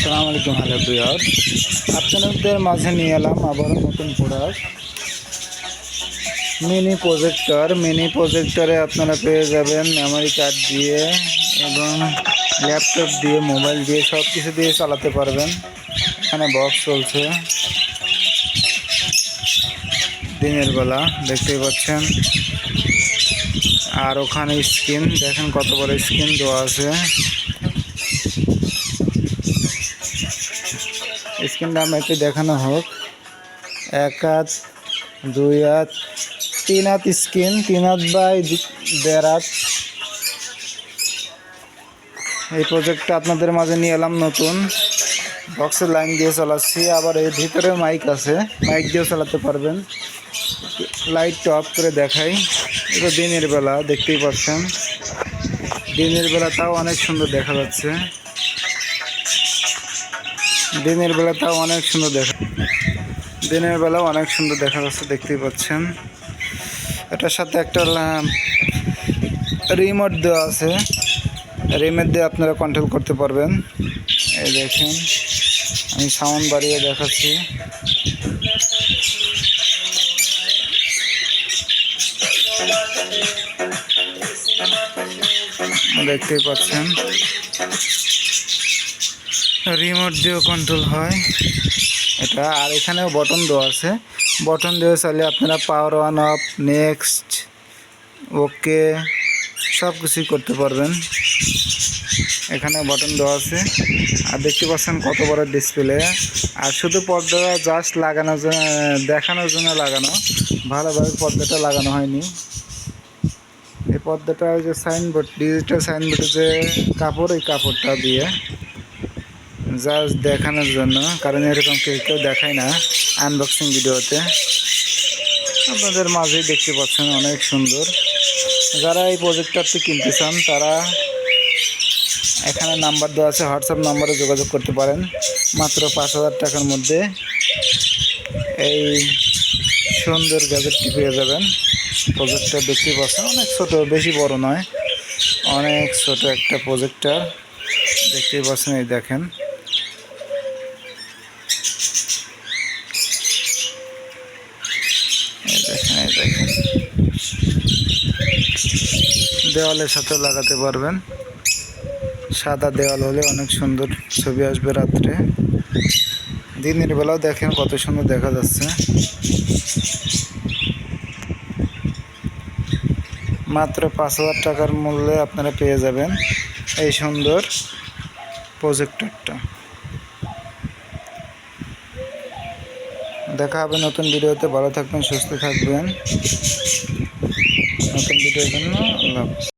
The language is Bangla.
আসসালামু আলাইকুম, হ্যালো প্রিয়র আপনাদের মাঝে নিয়ে এলাম আবারও নতুন প্রোডাক্ট মিনি প্রজেক্টর মিনি প্রজেক্টরে আপনারা পেয়ে যাবেন মেমোরি কার্ড দিয়ে এবং ল্যাপটপ দিয়ে মোবাইল দিয়ে সব কিছু দিয়ে চালাতে পারবেন। এখানে বক্স চলছে। দিনের বেলা, দেখতেই পাচ্ছেন। আর ওখানে স্ক্রিন দেখেন কত বড় স্ক্রিন দেওয়া আছে। স্ক্রিনটা একটু দেখানো হোক। এক হাত, দুই হাত, তিন হাত স্ক্রিন, তিন হাত বাই দেড় হাত। এই প্রজেক্টটা আপনাদের মাঝে নিয়ে এলাম নতুন। বক্সের লাইন দিয়ে চালাচ্ছি, আবার এর ভিতরে মাইক আছে, মাইক দিয়েও চালাতে পারবেন। লাইটটা অফ করে দেখাই। এটা দিনের বেলা, দেখতেই পাচ্ছেন। দিনের বেলা তাও অনেক সুন্দর দেখা যাচ্ছে। দিনের বেলা তাও অনেক সুন্দর দেখা দিনের বেলাও অনেক সুন্দর দেখা যাচ্ছে, দেখতেই পাচ্ছেন। এটার সাথে একটা রিমোট দেওয়া আছে। রিমোট দিয়ে আপনারা কন্ট্রোল করতে পারবেন। এই দেখেন, আমি সাউন্ড বাড়িয়ে দেখাচ্ছি। দেখতেই পাচ্ছেন। রিমোট দিয়েও কন্ট্রোল হয়। এটা, আর এখানেও বটন দেওয়া আছে। বটন দিয়ে চাইলে আপনারা power on off next okay সব কিছুই করতে পারবেন। এখানে বটন দেওয়া আছে। আর দেখতে পাচ্ছেন কত বড় ডিসপ্লে আর শুধু পর্দাটা জাস্ট লাগানোর জন্য, দেখানোর জন্য লাগানো। ভালোভাবে পর্দাটা লাগানো হয়নি। এই পর্দাটা ওই যে সাইনবোর্ড ডিজিটাল সাইনবোর্ডে যে কাপড় এই কাপড়টা দিয়ে জাস্ট দেখানোর জন্য, কারণ এরকম কেউ কেউ দেখায় না আনবক্সিং ভিডিওতে। আপনাদের মাঝেই দেখতে পাচ্ছেন অনেক সুন্দর। যারা এই প্রজেক্টরটি কিনতে চান, তারা এখানে নাম্বার দেওয়া আছে হোয়াটসঅ্যাপ নাম্বারে যোগাযোগ করতে পারেন। মাত্র পাঁচ হাজার টাকার মধ্যে এই সুন্দর গ্যাজেটটি পেয়ে যাবেন। প্রজেক্টর দেখতে পাচ্ছেন, অনেক ছোট, বেশি বড় নয়। অনেক ছোট একটা প্রজেক্টর দেখতেই পাচ্ছেন, এই দেখেন। দেওয়ালের সাথে লাগাতে পারবেন। সাদা দেওয়াল হলে অনেক সুন্দর ছবি আসবে রাত্রে। দিনের বেলাও দেখেন কত সুন্দর দেখা যাচ্ছে। মাত্র পাঁচ হাজার টাকার মূল্যে আপনারা পেয়ে যাবেন এই সুন্দর প্রজেক্টরটা দেখা হবে নতুন ভিডিওতে ভালো থাকবেন সুস্থ থাকবেন নতুন ভিডিওর জন্য আল্লাহ।